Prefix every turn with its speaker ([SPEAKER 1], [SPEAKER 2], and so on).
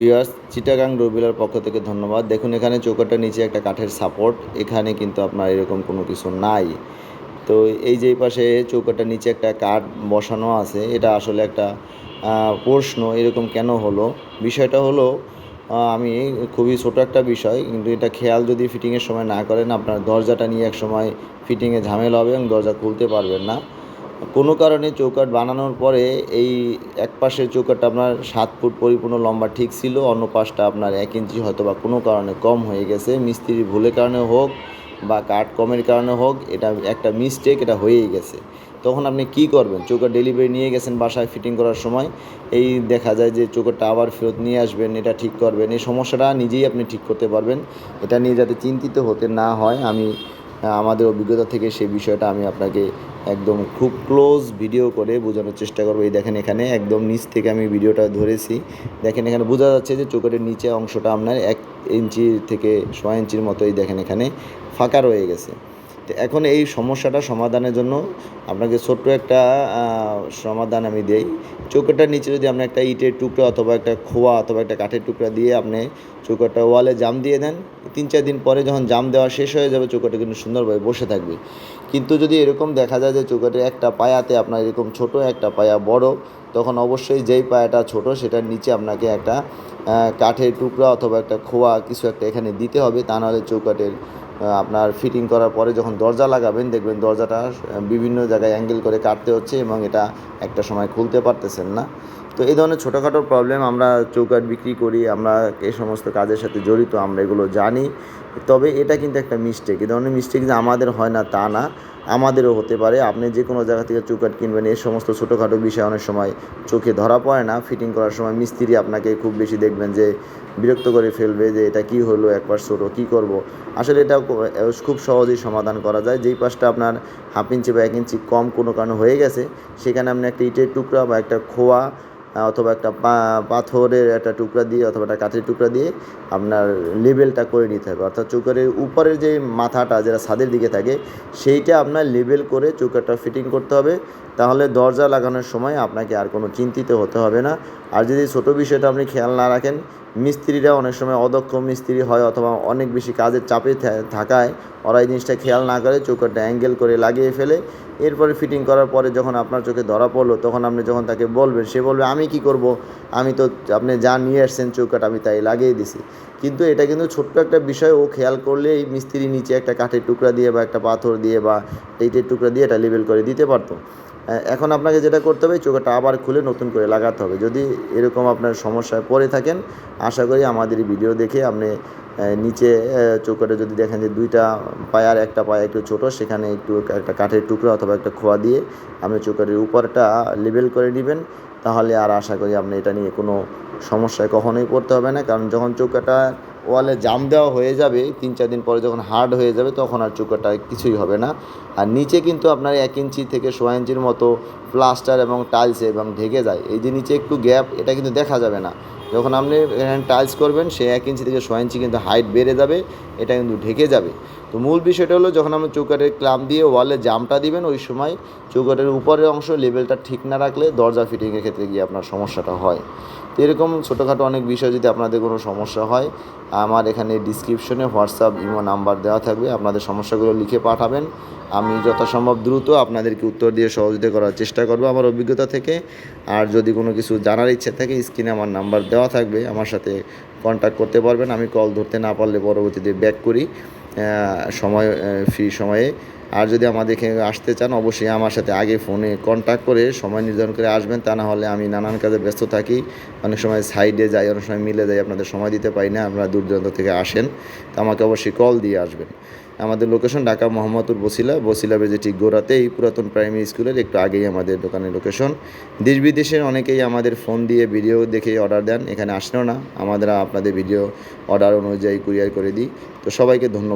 [SPEAKER 1] Viewers Chittagong ডোরবেলের পক্ষ থেকে ধন্যবাদ। দেখুন, এখানে চৌকাটার নিচে একটা কাঠের সাপোর্ট এখানে কিন্তু আপনার এরকম কোনো কিছু নাই। তো এই যে পাশে চৌকাটার নিচে একটা কাঠ বসানো আছে, এটা আসলে একটা প্রশ্ন, এরকম কেন হলো? বিষয়টা হলো আমি খুবই ছোট একটা বিষয়, কিন্তু এটা খেয়াল যদি ফিটিংয়ের সময় না করেন, আপনার দরজাটা নিয়ে এক সময় ফিটিংয়ে ঝামেলা হবে এবং দরজা খুলতে পারবেন না। কোনো কারণে চৌকাঠ বানানোর পরে এই এক পাশের চৌকাঠটা আপনার সাত ফুট পরিপূর্ণ লম্বা ঠিক ছিল, অন্য পাশটা আপনার এক ইঞ্চি হয়তো বা কোনো কারণে কম হয়ে গেছে। মিস্ত্রির ভুলের কারণে হোক বা কাঠ কমের কারণে হোক, এটা একটা মিস্টেক এটা হয়েই গেছে। তখন আপনি কি করবেন? চৌকাঠ ডেলিভারি নিয়ে গেছেন বাসায় ফিটিং করার সময়, এই দেখা যায় যে চৌকাঠটা আবার ফেরত নিয়ে আসবেন, এটা ঠিক করবেন, এই সমস্যাটা নিজেই আপনি ঠিক করতে পারবেন। এটা নিয়ে যাতে চিন্তিত হতে না হয়, আমি আমাদের অভিজ্ঞতা থেকে সেই বিষয়টা আমি আপনাকে একদম খুব ক্লোজ ভিডিও করে বোঝানোর চেষ্টা করব। এই দেখেন এখানে একদম নিচ থেকে আমি ভিডিওটা ধরেছি। দেখেন এখানে বোঝা যাচ্ছে যে চোখের নিচে অংশটা আপনার এক ইঞ্চি থেকে ছয় ইঞ্চির মতোই দেখেন এখানে ফাঁকা রয়ে গেছে। তো এখন এই সমস্যাটা সমাধানের জন্য আপনাকে ছোট্ট একটা সমাধান আমি দেই। চৌকাটার নিচে যদি আপনি একটা ইটের টুকরা অথবা একটা খোয়া অথবা একটা কাঠের টুকরা দিয়ে আপনি চৌকাটা ওয়ালে জাম দিয়ে দেন তিন চার দিন পরে যখন জাম দেওয়া শেষ হয়ে যাবে চৌকাটা কিন্তু সুন্দরভাবে বসে থাকবে। কিন্তু যদি এরকম দেখা যায় যে চৌকাটের একটা পায়াতে আপনার এরকম ছোট একটা পায়া বড়, তখন অবশ্যই যেই পায়াটা ছোট সেটার নিচে আপনাকে একটা কাঠের টুকরা অথবা একটা খোয়া কিছু একটা এখানে দিতে হবে। তা নাহলে চৌকাটের আপনার ফিটিং করার পরে যখন দরজা লাগাবেন, দেখবেন দরজাটা বিভিন্ন জায়গায় অ্যাঙ্গেল করে কাটতে হচ্ছে এবং এটা একটা সময় খুলতে পারতেছেন না। তো এই ধরনের ছোটোখাটো প্রবলেম আমরা চৌকাট বিক্রি করি, আমরা এই সমস্ত কাজের সাথে জড়িত, আমরা এগুলো জানি। তবে এটা কিন্তু একটা মিস্টেক এই ধরনের মিস্টেক যে আমাদের হয় না, তা না। আমাদেরও হতে পারে। আপনি যে কোনো জায়গা থেকে চৌকাট কিনবেন, এই সমস্ত ছোটোখাটো বিষয় অনেক সময় চোখে ধরা পড়ে না। ফিটিং করার সময় মিস্ত্রি আপনাকে খুব বেশি দেখবেন যে বিরক্ত করে ফেলবে যে এটা কি হলো, একবার ছোটো কী করব? আসলে এটা খুব সহজেই সমাধান করা যায়। যেই পাশটা আপনার হাফ ইঞ্চি বা এক ইঞ্চি কম কোনো কারণে হয়ে গেছে, সেখানে আপনি একটা ইটের টুকরা বা একটা খোয়া অথবা একটা পাথরের একটা টুকরা দিয়ে অথবা একটা কাঠের টুকরা দিয়ে আপনার লেবেলটা করে নিতে হবে। অর্থাৎ চৌকারের উপরের যে মাথাটা যেটা ছাদের দিকে থাকে, সেইটা আপনার লেবেল করে চৌকারটা ফিটিং করতে হবে। তাহলে দরজা লাগানোর সময় আপনাকে আর কোনো চিন্তিত হতে হবে না। আর যদি ছোটো বিষয়টা আপনি খেয়াল না রাখেন মিস্ত্রিরা অনেক সময় অদক্ষ মিস্ত্রি হয় অথবা অনেক বেশি কাজের চাপে থাকায় ওরা এই জিনিসটা খেয়াল না করে চৌকারটা অ্যাঙ্গেল করে লাগিয়ে ফেলে। এরপরে ফিটিং করার পরে যখন আপনার চোখে ধরা পড়ল, তখন আপনি যখন তাকে বলবেন, সে বলবে, আমি কি করব? আমি তো আপনি যা নিয়ে আসছেন চৌকাট আমি তাই লাগিয়ে দিছি। কিন্তু এটা কিন্তু ছোট্ট একটা বিষয়, ও খেয়াল করলে এই মিস্ত্রি নিচে একটা কাঠের টুকরা দিয়ে বা একটা পাথর দিয়ে বা এইটের টুকরা দিয়ে এটা লেবেল করে দিতে পারতো। এখন আপনাকে যেটা করতে হবে চোখটা আবার খুলে নতুন করে লাগাতে হবে। যদি এরকম আপনার সমস্যায় পড়ে থাকেন, আশা করি আমাদের ভিডিও দেখে আপনি নিচে চৌকাটে যদি দেখেন যে দুইটা পায়ার একটা পায়া একটু ছোট, সেখানে একটু একটা কাঠের টুকরা অথবা একটা খোয়া দিয়ে আপনি চৌকাটের উপরটা লেবেল করে নেবেন। তাহলে আর আশা করি আপনি এটা নিয়ে কোনো সমস্যায় কখনোই পড়তে হবে না। কারণ যখন চৌকাটা ওয়ালে জাম দেওয়া হয়ে যাবে, তিন চার দিন পরে যখন হার্ড হয়ে যাবে তখন আর চুকাটা কিছুই হবে না। আর নিচে কিন্তু আপনার এক ইঞ্চি থেকে সোয়া ইঞ্চির মতো প্লাস্টার এবং টাইলসে এবং ঢেকে যায়। এই যে নিচে একটু গ্যাপ এটা কিন্তু দেখা যাবে না। যখন আপনি এখানে টাইলস করবেন, সে এক ইঞ্চি থেকে সোয়া ইঞ্চি কিন্তু হাইট বেড়ে যাবে, এটা কিন্তু ঢেকে যাবে। তো মূল বিষয়টা হলো, যখন আপনি চৌকাটের ক্লাম দিয়ে ওয়ালে জামটা দিবেন, ওই সময় চৌকাটের উপরের অংশ লেভেলটা ঠিক না রাখলে দরজা ফিটিংয়ের ক্ষেত্রে গিয়ে আপনার সমস্যাটা হয়। তো এরকম ছোটোখাটো অনেক বিষয় যদি আপনাদের কোনো সমস্যা হয়, আমার এখানে ডিসক্রিপশনে হোয়াটসঅ্যাপ ইমো নাম্বার দেওয়া থাকবে, আপনাদের সমস্যাগুলো লিখে পাঠাবেন। আমি যথাসম্ভব দ্রুত আপনাদেরকে উত্তর দিয়ে সহযোগিতা করার চেষ্টা করব আমার অভিজ্ঞতা থেকে। আর যদি কোনো কিছু জানার ইচ্ছে থাকে স্ক্রিনে আমার নাম্বার দেওয়া থাকবে, আমার সাথে কন্ট্যাক্ট করতে পারবেন। আমি কল ধরতে না পারলে পরবর্তীতে ব্যাক করি। সময় ফ্রি সময়ে। আর যদি আমাদের এখানে আসতে চান, অবশ্যই আমার সাথে আগে ফোনে কন্ট্যাক্ট করে সময় নির্ধারণ করে আসবেন। তা না হলে আমি নানান কাজে ব্যস্ত থাকি। অনেক সময় সাইডে যাই, অনেক সময় মিলে যাই, আপনাদের সময় দিতে পারি না। আপনারা দূর দূরান্ত থেকে আসেন, তো আমাকে অবশ্যই কল দিয়ে আসবেন। আমাদের লোকেশন ঢাকা মোহাম্মদপুর বসিলা। বসিলা বেজে ঠিক এই পুরাতন প্রাইমারি স্কুলের একটু আগেই আমাদের দোকানের লোকেশন দেশ বিদেশের অনেকেই আমাদের ফোন দিয়ে ভিডিও দেখে অর্ডার দেন। এখানে আসলেও না। আমাদের আপনাদের ভিডিও অর্ডার অনুযায়ী কুরিয়ার করে দিই। তো সবাইকে ধন্যবাদ।